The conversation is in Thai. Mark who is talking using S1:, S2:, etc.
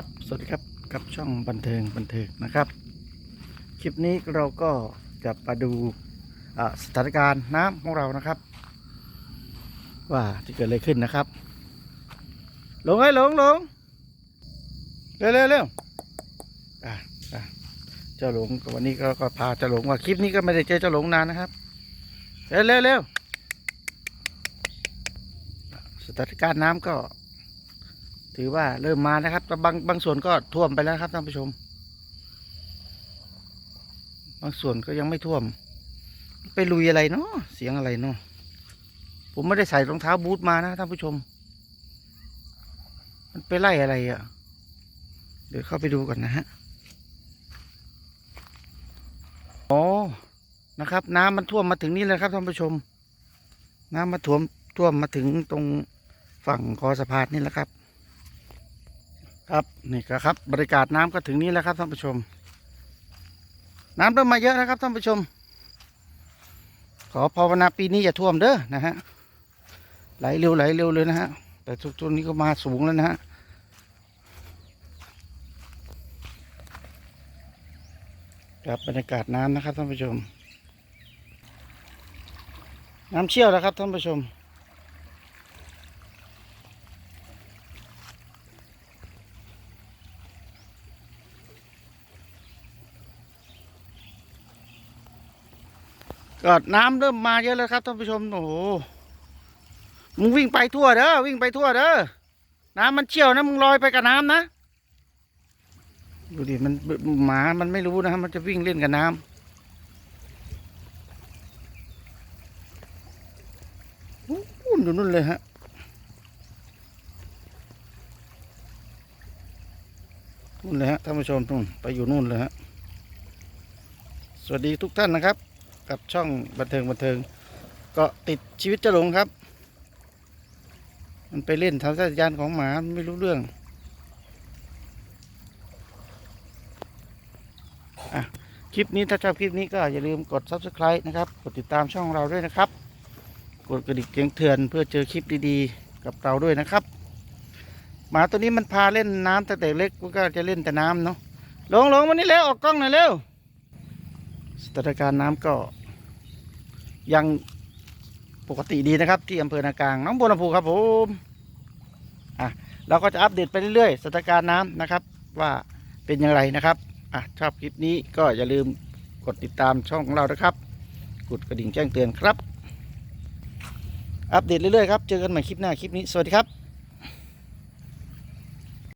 S1: ครับ สวัสดีครับ กับช่องบันเทิงบันเทิงนะครับ คลิปนี้เราก็จะมาดูสถานการณ์น้ำของเรานะครับ ว่าจะเกิดอะไรขึ้นนะครับ ลงให้ลงลงเร็วเร็วเร็วอะอะเจ้าหลงวันนี้ก็ก็พาเจ้าหลงว่าคลิปนี้ก็ไม่ได้เจอเจ้าหลงนานนะครับ เร็วเร็วเร็วสถานการณ์น้ำก็ ถือว่าเริ่มมานะครับแต่บางบางส่วนก็ท่วมไปแล้วครับท่านผู้ชม บางส่วนก็ยังไม่ท่วม ไปลุยอะไรเนาะเสียงอะไรเนาะผมไม่ได้ใส่รองเท้าบูทมานะท่านผู้ชม มันไปไล่อะไรอะ่ะ เดี๋ยวเข้าไปดูก่อนนะฮะอ๋อนะครับ น้ำมันท่วมมาถึงนี่เลยครับท่านผู้ชม น้ำมาท่วมท่วมมาถึงตรงฝั่งคอสะพานนี่แหละครับ ครับนี่ก็ครับบรรยากาศน้ำก็ถึงนี้แล้วครับท่านผู้ชม น้ำเริ่มมาเยอะนะครับท่านผู้ชม ขอภาวนาปีนี้อย่าท่วมเด้อนะฮะไหลเร็วไหลเร็วเลยนะฮะแต่ทุกตัวนี้ก็มาสูงแล้วนะฮะครับบรรยากาศน้ำนะครับท่านผู้ชม น้ำเชี่ยวแล้วครับท่านผู้ชม ก็น้ำเริ่มมาเยอะแล้วครับท่านผู้ชมโอ้โหมึงวิ่งไปทั่วเด้อวิ่งไปทั่วเด้อน้ำมันเชี่ยวนะมึงลอยไปกับน้ำนะดูดิมันหมามันไม่รู้นะมันจะวิ่งเล่นกับน้ำนู่นอยู่นู่นเลยฮะนู่นเลยฮะท่านผู้ชมนู่นไปอยู่นู่นเลยฮะสวัสดีทุกท่านนะครับ กับช่องบันเทิงบันเทิงก็ติดชีวิตเจะหลงครับ มันไปเล่นทางสัญญาณของหมาไม่รู้เรื่องอะคลิปนี้ถ้าชอบคลิปนี้ก็อย่าลืมกด subscribe นะครับ กดติดตามช่องเราด้วยนะครับ กดกระดิ่งเสียงเถื่อนเพื่อเจอคลิปดีๆ กับเราด้วยนะครับ หมาตัวนี้มันพาเล่นน้ำตั้งแต่เล็กก็จะเล่นแต่น้ำเนาะลงลงวันนี้เร็วออกกล้องหน่อยเร็ว สถานการณ์น้ำก็ ยังปกติดีนะครับ ที่อำเภอนากลางน้องบัวลำพูครับผมอะเราก็จะอัปเดตไปเรื่อยๆสถานการณ์น้ำนะครับ ว่าเป็นอย่างไรนะครับอะชอบคลิปนี้ก็อย่าลืมกดติดตามช่องของเรานะครับ กดกระดิ่งแจ้งเตือนครับ อัปเดตเรื่อยๆครับ เจอกันใหม่คลิปหน้าคลิปนี้ สวัสดีครับ